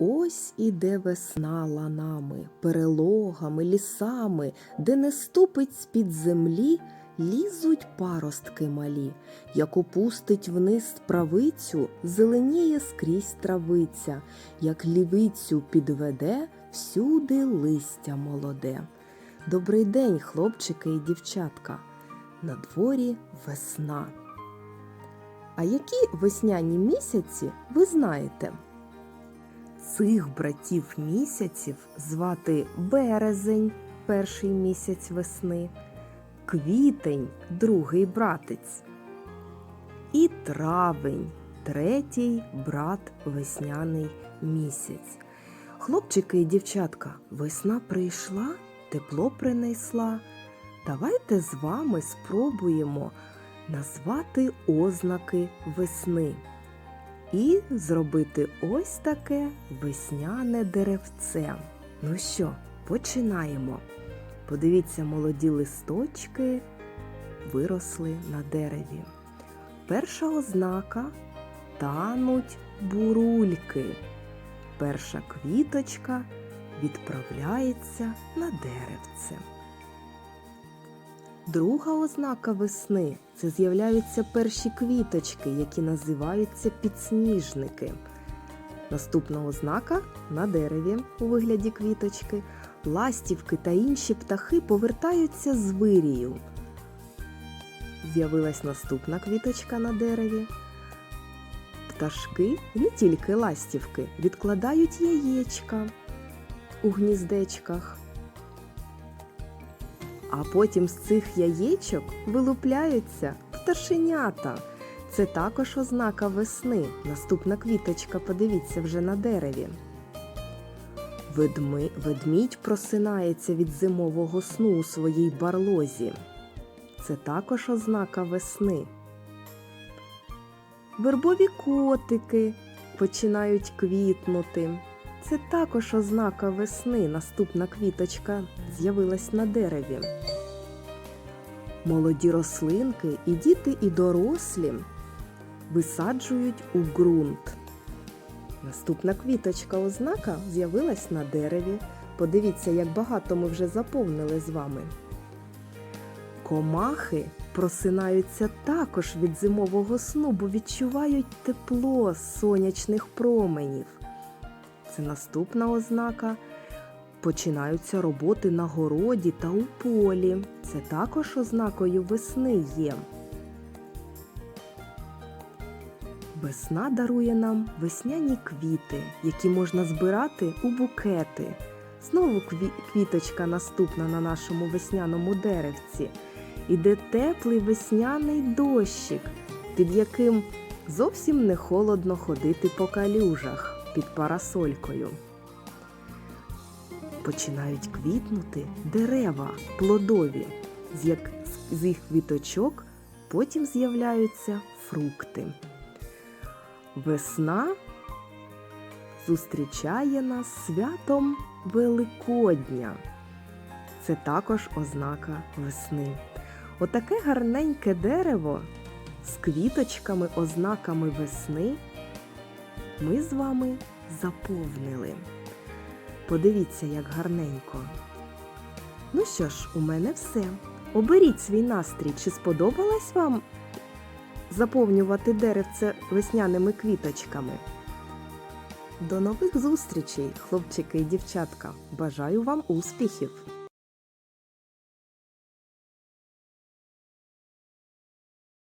Ось іде весна ланами, перелогами, лісами, де не ступить з-під землі, лізуть паростки малі, як опустить вниз правицю, зеленіє скрізь травиця, як лівицю підведе, всюди листя молоде. Добрий день, хлопчики і дівчатка. На дворі весна. А які весняні місяці ви знаєте? Цих братів місяців звати березень, перший місяць весни, квітень, другий братець, і травень, третій брат весняний місяць. Хлопчики і дівчатка, весна прийшла, тепло принесла. Давайте з вами спробуємо назвати ознаки весни і зробити ось таке весняне деревце. Ну що, починаємо. Подивіться, молоді листочки виросли на дереві. Перша ознака тануть бурульки. Перша квіточка відправляється на деревце. Друга ознака весни це з'являються перші квіточки, які називаються підсніжники. Наступна ознака на дереві у вигляді квіточки. Ластівки та інші птахи повертаються з вирію. З'явилась наступна квіточка на дереві. Пташки, не тільки ластівки, відкладають яєчка у гніздечках. А потім з цих яєчок вилупляються пташенята. Це також ознака весни. Наступна квіточка, подивіться вже на дереві. Ведми... Ведмідь просинається від зимового сну у своїй барлозі. Це також ознака весни. Вербові котики починають квітнути. Це також ознака весни. Наступна квіточка з'явилась на дереві. Молоді рослинки і діти, і дорослі висаджують у ґрунт. Наступна квіточка ознака з'явилась на дереві. Подивіться, як багато ми вже заповнили з вами. Комахи просинаються також від зимового сну, бо відчувають тепло сонячних променів. Це наступна ознака. Починаються роботи на городі та у полі. Це також ознакою весни є. Весна дарує нам весняні квіти, які можна збирати у букети. Знову кві- квіточка наступна на нашому весняному деревці. Іде теплий весняний дощик, під яким зовсім не холодно ходити по калюжах під парасолькою. Починають квітнути дерева плодові, з, як, з їх квіточок потім з'являються фрукти. Весна зустрічає нас святом Великодня. Це також ознака весни. Отаке гарненьке дерево з квіточками, ознаками весни ми з вами заповнили. Подивіться, як гарненько. Ну що ж, у мене все. Оберіть свій настрій, чи сподобалось вам заповнювати деревце весняними квіточками. До нових зустрічей, хлопчики і дівчатка! Бажаю вам успіхів!